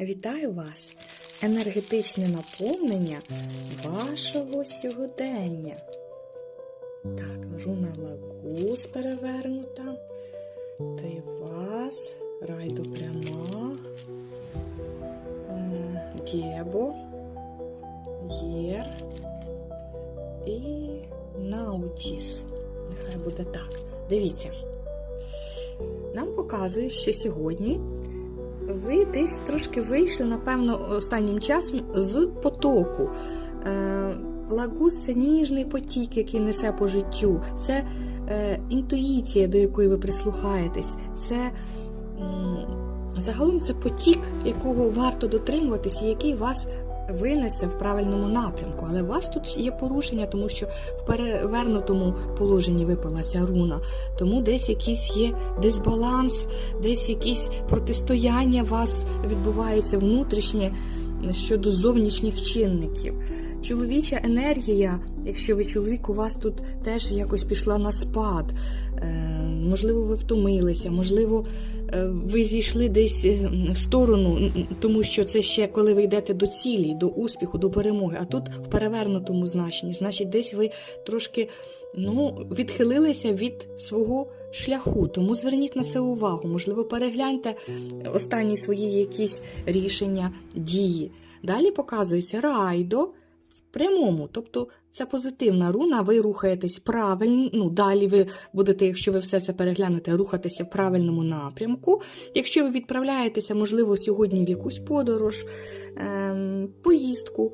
Вітаю вас! Енергетичне наповнення вашого сьогодення. Так, руна Лагус перевернута. Ти вас, райду пряма. Е, Гебо, Єр і Наутіс. Нехай буде так. Дивіться. Нам показує, що сьогодні ви десь трошки вийшли, напевно, останнім часом з потоку. Е, Лагус це ніжний потік, який несе по життю. Це е, інтуїція, до якої ви прислухаєтесь. Це загалом це потік, якого варто дотримуватися, який вас винесе в правильному напрямку. Але у вас тут є порушення, тому що в перевернутому положенні випала ця руна. Тому десь якийсь є дисбаланс, десь якісь протистояння вас відбувається внутрішнє щодо зовнішніх чинників. Чоловіча енергія, якщо ви чоловік, у вас тут теж якось пішла на спад. Е, можливо, ви втомилися, можливо, е, ви зійшли десь е, в сторону, тому що це ще коли ви йдете до цілі, до успіху, до перемоги. А тут в перевернутому значенні, значить, десь ви трошки ну, відхилилися від свого шляху. Тому зверніть на це увагу. Можливо, перегляньте останні свої якісь рішення, дії. Далі показується райдо прямому, тобто це позитивна руна, ви рухаєтесь правильно, ну далі ви будете, якщо ви все це переглянете, рухатися в правильному напрямку. Якщо ви відправляєтеся, можливо, сьогодні в якусь подорож, ем, поїздку,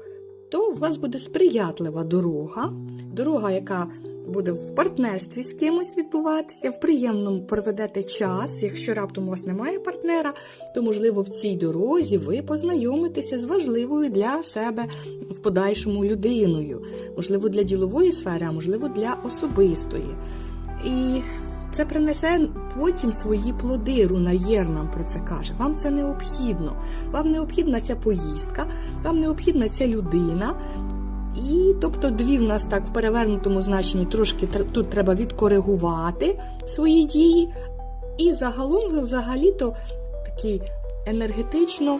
то у вас буде сприятлива дорога, дорога, яка буде в партнерстві з кимось відбуватися, в приємному проведете час. Якщо раптом у вас немає партнера, то, можливо, в цій дорозі ви познайомитеся з важливою для себе в подальшому людиною, можливо, для ділової сфери, а можливо, для особистої. І це принесе потім свої плоди. Руна Єр нам про це каже. Вам це необхідно. Вам необхідна ця поїздка, вам необхідна ця людина. І тобто дві в нас так в перевернутому значенні трошки тр- тут треба відкоригувати свої дії. І загалом, взагалі-то, такий енергетично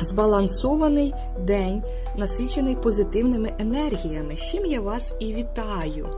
збалансований день, насичений позитивними енергіями. З чим я вас і вітаю.